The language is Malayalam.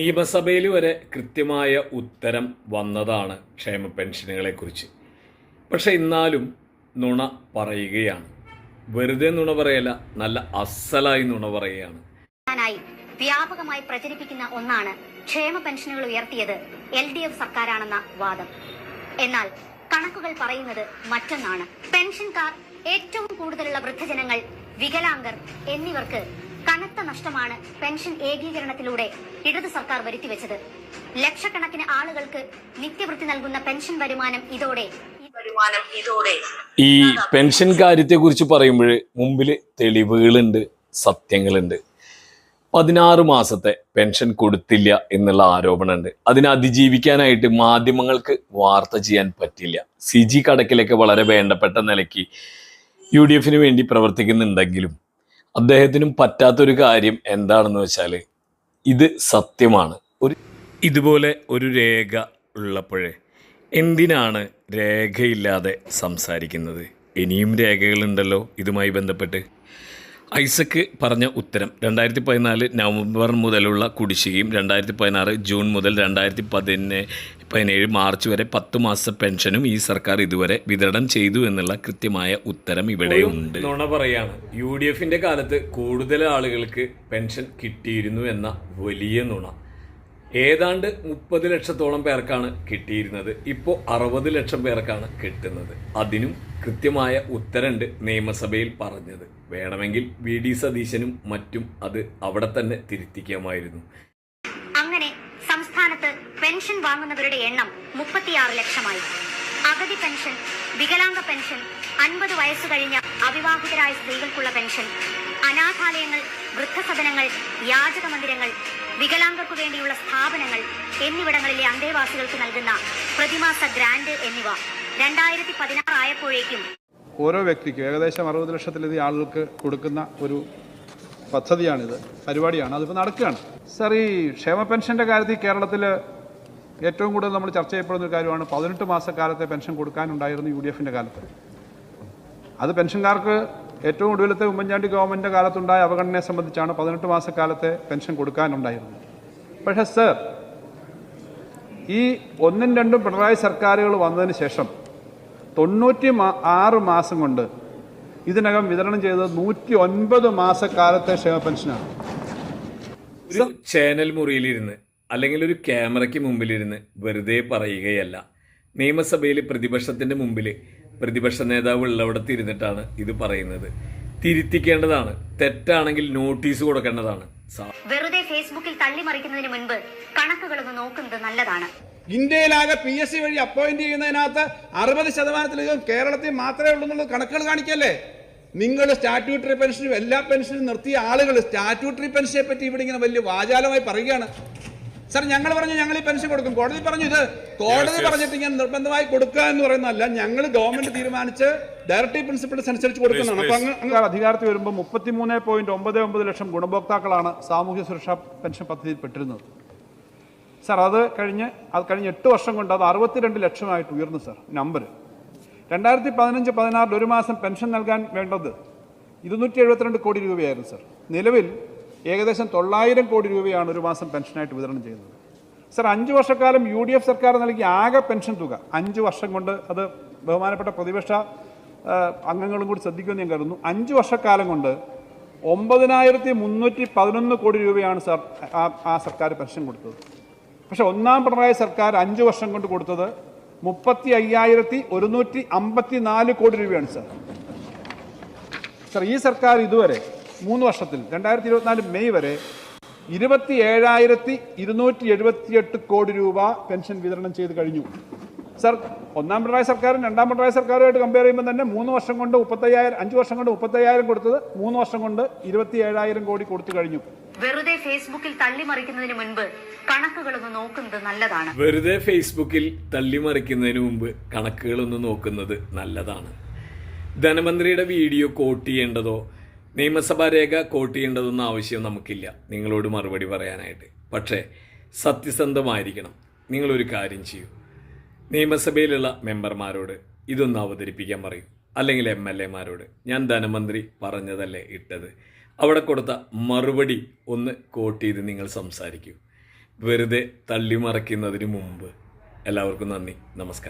നിയമസഭയിൽ വരെ കൃത്യമായ ഉത്തരം വന്നതാണ് ക്ഷേമ പെൻഷനുകളെ കുറിച്ച്. പക്ഷെ എന്നാലും നുണ പറയുകയാണ്. വെറുതെ നുണ പറയല നല്ല അസലായി നുണ പറയുകയാണ്. വ്യാപകമായി പ്രചരിപ്പിക്കുന്ന ഒന്നാണ് ക്ഷേമ പെൻഷനുകൾ ഉയർത്തിയത് എൽ ഡി എഫ് സർക്കാരാണെന്ന വാദം. എന്നാൽ കണക്കുകൾ പറയുന്നത് മറ്റൊന്നാണ്. പെൻഷൻകാർ ഏറ്റവും കൂടുതലുള്ള വൃദ്ധജനങ്ങൾ വികലാംഗർ എന്നിവർക്ക് കനത്ത നഷ്ടമാണ് പെൻഷൻ ഏകീകരണത്തിലൂടെ ഇടത് സർക്കാർ വരുത്തിവെച്ചത്. ലക്ഷക്കണക്കിന് ആളുകൾക്ക് നിത്യവൃത്തി നൽകുന്ന പെൻഷൻ വരുമാനം ഇതോടെ ഈ പെൻഷൻ കാര്യത്തെക്കുറിച്ച് പറയുമ്പോൾ മുമ്പിൽ തെളിവുകളുണ്ട് സത്യങ്ങളുണ്ട്. പതിനാറ് മാസത്തെ പെൻഷൻ കൊടുത്തില്ല എന്നുള്ള ആരോപണമുണ്ട്. അതിനെ അതിജീവിക്കാനായിട്ട് മാധ്യമങ്ങൾക്ക് വാർത്ത ചെയ്യാൻ പറ്റില്ല. സി ജി കടക്കിലൊക്കെ വളരെ വേണ്ടപ്പെട്ട നിലയ്ക്ക് യു ഡി എഫിന് വേണ്ടി പ്രവർത്തിക്കുന്നുണ്ടെങ്കിലും അദ്ദേഹത്തിനും പറ്റാത്തൊരു കാര്യം എന്താണെന്ന് വെച്ചാൽ ഇത് സത്യമാണ്. ഒരു ഇതുപോലെ ഒരു രേഖ ഉള്ളപ്പോഴേ എന്തിനാണ് രേഖയില്ലാതെ സംസാരിക്കുന്നത്? ഇനിയും രേഖകളുണ്ടല്ലോ ഇതുമായി ബന്ധപ്പെട്ട്. ഐസക്ക് പറഞ്ഞ ഉത്തരം. രണ്ടായിരത്തി പതിനാല് നവംബർ മുതലുള്ള കുടിശ്ശികയും രണ്ടായിരത്തി പതിനാറ് ജൂൺ മുതൽ രണ്ടായിരത്തി പതിനേ പതിനേഴ് മാർച്ച് വരെ പത്ത് മാസ പെൻഷനും ഈ സർക്കാർ ഇതുവരെ വിതരണം ചെയ്തു എന്നുള്ള കൃത്യമായ ഉത്തരം ഇവിടെയുണ്ട്. നുണ പറയാണ്. യു ഡി എഫിന്റെ കാലത്ത് കൂടുതൽ ആളുകൾക്ക് പെൻഷൻ കിട്ടിയിരുന്നു എന്ന വലിയ നുണ. ഏതാണ്ട് മുപ്പത് ലക്ഷത്തോളം പേർക്കാണ് കിട്ടിയിരുന്നത്. ഇപ്പോൾ അറുപത് ലക്ഷം പേർക്കാണ് കിട്ടുന്നത്. അതിനും കൃത്യമായ ഉത്തരണ്ട് നിയമസഭയിൽ പറഞ്ഞത്. വേണമെങ്കിൽ വി ഡി സതീശനും മറ്റും അത് അവിടെ തന്നെ തിരുത്തിക്കാമായിരുന്നു. അങ്ങനെ സംസ്ഥാനത്ത് പെൻഷൻ വാങ്ങുന്നവരുടെ എണ്ണം മുപ്പത്തിയാറ് ലക്ഷമായി. അഗതി പെൻഷൻ വികലാംഗ പെൻഷൻ അൻപത് വയസ്സ് കഴിഞ്ഞ അവിവാഹിതരായ സ്ത്രീകൾക്കുള്ള പെൻഷൻ അനാഥാലയങ്ങൾ വൃദ്ധസദനങ്ങൾ യാചക മന്ദിരങ്ങൾ വികലാംഗർക്കു വേണ്ടിയുള്ള സ്ഥാപനങ്ങൾ എന്നിവിടങ്ങളിലെ അന്തേവാസികൾക്ക് നൽകുന്ന പ്രതിമാസ ഗ്രാന്റ് എന്നിവ രണ്ടായിരത്തി പതിനാറ് ആയപ്പോഴേക്കും ഓരോ വ്യക്തിക്കും ഏകദേശം അറുപത് ലക്ഷത്തിലധികം ആളുകൾക്ക് കൊടുക്കുന്ന ഒരു പദ്ധതിയാണിത് പരിപാടിയാണ്. അതിപ്പോൾ നടക്കുകയാണ്. സർ ഈ ക്ഷേമ പെൻഷന്റെ കാര്യത്തിൽ കേരളത്തിൽ ഏറ്റവും കൂടുതൽ നമ്മൾ ചർച്ച ചെയ്യപ്പെടുന്ന ഒരു കാര്യമാണ് പതിനെട്ട് മാസക്കാലത്തെ പെൻഷൻ കൊടുക്കാനുണ്ടായിരുന്നു യു ഡി എഫിന്റെ കാലത്ത്. അത് പെൻഷൻകാർക്ക് ഏറ്റവും ഒടുവിലത്തെ ഉമ്മൻചാണ്ടി ഗവൺമെന്റിന്റെ കാലത്തുണ്ടായ അവഗണനയെ സംബന്ധിച്ചാണ് പതിനെട്ട് മാസക്കാലത്തെ പെൻഷൻ കൊടുക്കാനുണ്ടായിരുന്നത്. പക്ഷേ സർ ഈ ഒന്നും രണ്ടും പിണറായി സർക്കാരുകൾ വന്നതിന് ശേഷം തൊണ്ണൂറ്റി ആറ് മാസം കൊണ്ട് ഇതിനകം വിതരണം ചെയ്തത് നൂറ്റി ഒൻപത് മാസക്കാലത്തെ ക്ഷേമ പെൻഷനാണ്. ഒരു ചാനൽ മുറിയിലിരുന്ന് അല്ലെങ്കിൽ ഒരു ക്യാമറയ്ക്ക് മുമ്പിലിരുന്ന് വെറുതെ പറയുകയല്ല. നിയമസഭയിൽ പ്രതിപക്ഷത്തിന്റെ മുമ്പിൽ പ്രതിപക്ഷ നേതാവ് ഉള്ളവിടത്ത് ഇരുന്നിട്ടാണ് ഇത് പറയുന്നത്. തിരുത്തിക്കേണ്ടതാണ്. തെറ്റാണെങ്കിൽ നോട്ടീസ് കൊടുക്കേണ്ടതാണ്. വെറുതെ ഫേസ്ബുക്കിൽ തള്ളിമറിക്കുന്നതിന് മുൻപ് കണക്കുകളൊന്ന് നോക്കുന്നത് നല്ലതാണ്. ഇന്ത്യയിലാകെ പി എസ് സി വഴി അപ്പോയിന്റ് ചെയ്യുന്നതിനകത്ത് അറുപത് ശതമാനത്തിലധികം കേരളത്തിൽ മാത്രമേ ഉള്ളൂ എന്നുള്ള കണക്കുകൾ കാണിക്കല്ലേ? നിങ്ങൾ സ്റ്റാറ്റ്യൂട്ടറി പെൻഷനും എല്ലാ പെൻഷനും നിർത്തിയ ആളുകൾ സ്റ്റാറ്റ്യൂട്ടറി പെൻഷനെ പറ്റി ഇവിടെ ഇങ്ങനെ വലിയ വാചാലമായി പറയുകയാണ്. സാർ ഞങ്ങൾ പറഞ്ഞു ഞങ്ങൾ ഈ പെൻഷൻ കൊടുക്കും. കോടതി പറഞ്ഞു ഇത് കോടതി പറഞ്ഞിട്ട് ഞാൻ നിർബന്ധമായി കൊടുക്കുക എന്ന് പറയുന്നതല്ല. ഞങ്ങൾ ഗവൺമെന്റ് തീരുമാനിച്ച് ഡയറക്ടീവ് പ്രിൻസിപ്പിൾസ് അനുസരിച്ച് കൊടുക്കുന്നതാണ് അപ്പൊ അങ്ങ് അങ്ങ് സർക്കാർ അധികാരത്തിൽ വരുമ്പോൾ മുപ്പത്തിമൂന്ന് പോയിന്റ് ഒമ്പത് ഒമ്പത് ലക്ഷം ഗുണഭോക്താക്കളാണ് സാമൂഹ്യ സുരക്ഷാ പെൻഷൻ പദ്ധതിയിൽ പെട്ടിരുന്നത്. സാർ അത് കഴിഞ്ഞ് അത് കഴിഞ്ഞ് എട്ട് വർഷം കൊണ്ട് അത് അറുപത്തിരണ്ട് ലക്ഷമായിട്ട് ഉയർന്നു സാർ നമ്പർ. രണ്ടായിരത്തി പതിനഞ്ച് പതിനാറിൽ ഒരു മാസം പെൻഷൻ നൽകാൻ വേണ്ടത് ഇരുന്നൂറ്റി എഴുപത്തിരണ്ട് കോടി രൂപയായിരുന്നു സാർ. നിലവിൽ ഏകദേശം തൊള്ളായിരം കോടി രൂപയാണ് ഒരു മാസം പെൻഷനായിട്ട് വിതരണം ചെയ്യുന്നത്. സർ അഞ്ച് വർഷക്കാലം യു ഡി എഫ് സർക്കാർ നൽകിയ ആകെ പെൻഷൻ തുക അഞ്ച് വർഷം കൊണ്ട് അത് ബഹുമാനപ്പെട്ട പ്രതിപക്ഷ അംഗങ്ങളും കൂടി ശ്രദ്ധിക്കുമെന്ന് ഞാൻ കരുതുന്നു. അഞ്ച് വർഷക്കാലം കൊണ്ട് ഒമ്പതിനായിരത്തി മുന്നൂറ്റി പതിനൊന്ന് കോടി രൂപയാണ് സർ ആ സർക്കാർ പെൻഷൻ കൊടുത്തത്. പക്ഷെ ഒന്നാം പിണറായി സർക്കാർ അഞ്ച് വർഷം കൊണ്ട് കൊടുത്തത് മുപ്പത്തി അയ്യായിരത്തി ഒരുന്നൂറ്റി അമ്പത്തി നാല് കോടി രൂപയാണ് സർ. സർ ഈ സർക്കാർ ഇതുവരെ മൂന്ന് വർഷത്തിൽ രണ്ടായിരത്തി ഇരുപത്തിനാല് മെയ് വരെ ഇരുപത്തി ഏഴായിരത്തി ഇരുന്നൂറ്റി എഴുപത്തിയെട്ട് കോടി രൂപ പെൻഷൻ വിതരണം ചെയ്ത് കഴിഞ്ഞു. സർ ഒന്നാം പിണറായി സർക്കാരും രണ്ടാം പിണറായി സർക്കാരുമായിട്ട് കമ്പയർ ചെയ്യുമ്പോൾ തന്നെ മൂന്ന് വർഷം കൊണ്ട് മുപ്പത്തയ്യായിരം അഞ്ച് വർഷം കൊണ്ട് മുപ്പത്തയ്യായിരം കൊടുത്തത് മൂന്ന് വർഷം കൊണ്ട് ഇരുപത്തി ഏഴായിരം കോടി കൊടുത്തു കഴിഞ്ഞു. വെറുതെ ഫേസ്ബുക്കിൽ തള്ളിമറിക്കുന്നതിന് മുൻപ് കണക്കുകളൊന്ന് നോക്കുന്നത് നല്ലതാണ്. വെറുതെ ഫേസ്ബുക്കിൽ തള്ളിമറിക്കുന്നതിന് മുമ്പ് കണക്കുകളൊന്ന് നോക്കുന്നത് നല്ലതാണ്. ധനമന്ത്രിയുടെ വീഡിയോ കോട്ട് ചെയ്യേണ്ടതോ നിയമസഭാ രേഖ കോട്ട് ചെയ്യേണ്ടതൊന്നും ആവശ്യം നമുക്കില്ല. നിങ്ങളോട് മറുപടി പറയാനായിട്ട്. പക്ഷേ സത്യസന്ധമായിരിക്കണം. നിങ്ങളൊരു കാര്യം ചെയ്യൂ. നിയമസഭയിലുള്ള മെമ്പർമാരോട് ഇതൊന്ന് അവതരിപ്പിക്കാൻ പറയൂ. അല്ലെങ്കിൽ എം എൽ എമാരോട്. ഞാൻ ധനമന്ത്രി പറഞ്ഞതല്ലേ ഇട്ടത്. അവിടെ കൊടുത്ത മറുപടി ഒന്ന് കോട്ട് ചെയ്ത് നിങ്ങൾ സംസാരിക്കൂ. വെറുതെ തള്ളിമറയ്ക്കുന്നതിന് മുമ്പ്. എല്ലാവർക്കും നന്ദി. നമസ്കാരം.